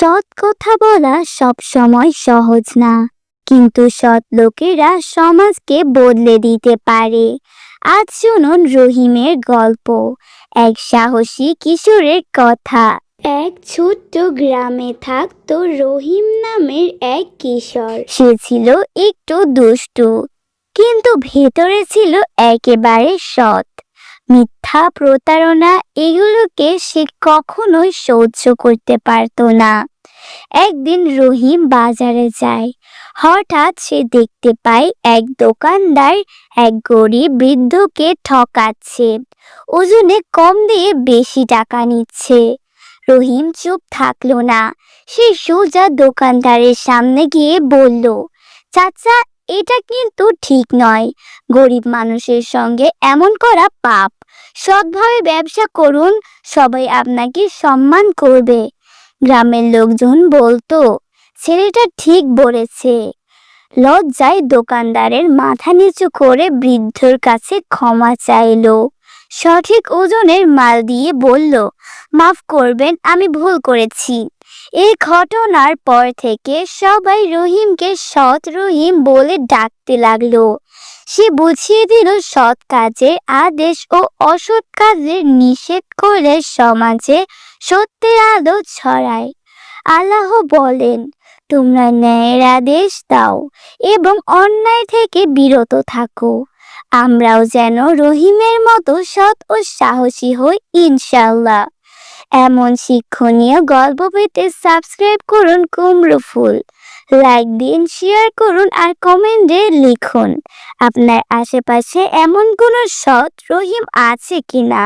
সৎ কথা বলা সব সময় সহজ না। কিন্তু সৎ লোকেরা সমাজকে বদলে দিতে পারে। আজ শুনুন রহিমের গল্প এক সাহসী কিশোরের কথা। এক ছোট্ট গ্রামে থাকতো রহিম নামের এক কিশোর। সে ছিল একটু দুষ্টু কিন্তু ভেতরে ছিল একেবারে সৎ। মিথ্যা প্রতারণা এগুলোকে সে কখনোই সহ্য করতে পারতো না। একদিন রহিম বাজারে যায়। হঠাৎ সে দেখতে পায় এক দোকানদার এক গরিব বৃদ্ধকে ঠকাচ্ছে। ওজনে কম দিয়ে বেশি টাকা নিচ্ছে। রহিম চুপ থাকল না। সে সোজা দোকানদারের সামনে গিয়ে বলল, চাচা, এটা কিন্তু ঠিক নয়। গরিব মানুষের সঙ্গে এমন করা পাপ। সৎভাবে ব্যবসা করুন, সবাই আপনাকে সম্মান করবে। গ্রামের লোকজন বলতো, ছেলেটা ঠিক বলেছে। লজ্জায় দোকানদারের মাথা নিচু করে বৃদ্ধর কাছে ক্ষমা চাইলো। সঠিক ওজনের মাল দিয়ে বলল, মাফ করবেন, আমি ভুল করেছি। এই ঘটনার পর থেকে সবাই রহিমকে সৎ রহিম বলে ডাকতে লাগল। সে বুঝিয়ে দিল, সৎ কাজের আদেশ ও অসৎ কাজের নিষেধ করে সমাজে সত্যের আলো ছড়ায়। আল্লাহ বলেন, তোমরা ন্যায়ের আদেশ দাও এবং অন্যায় থেকে বিরত থাকো। আমরাও যেন রহিমের মতো সৎ ও সাহসী হই ইনশাল্লাহ এমন শিক্ষণীয় গল্প পেতে সাবস্ক্রাইব করুন কুমড়ো ফুল। লাইক দিন, শেয়ার করুন আর কমেন্টে লিখুন, আপনার আশেপাশে এমন কোনো সৎ রহিম আছে কিনা?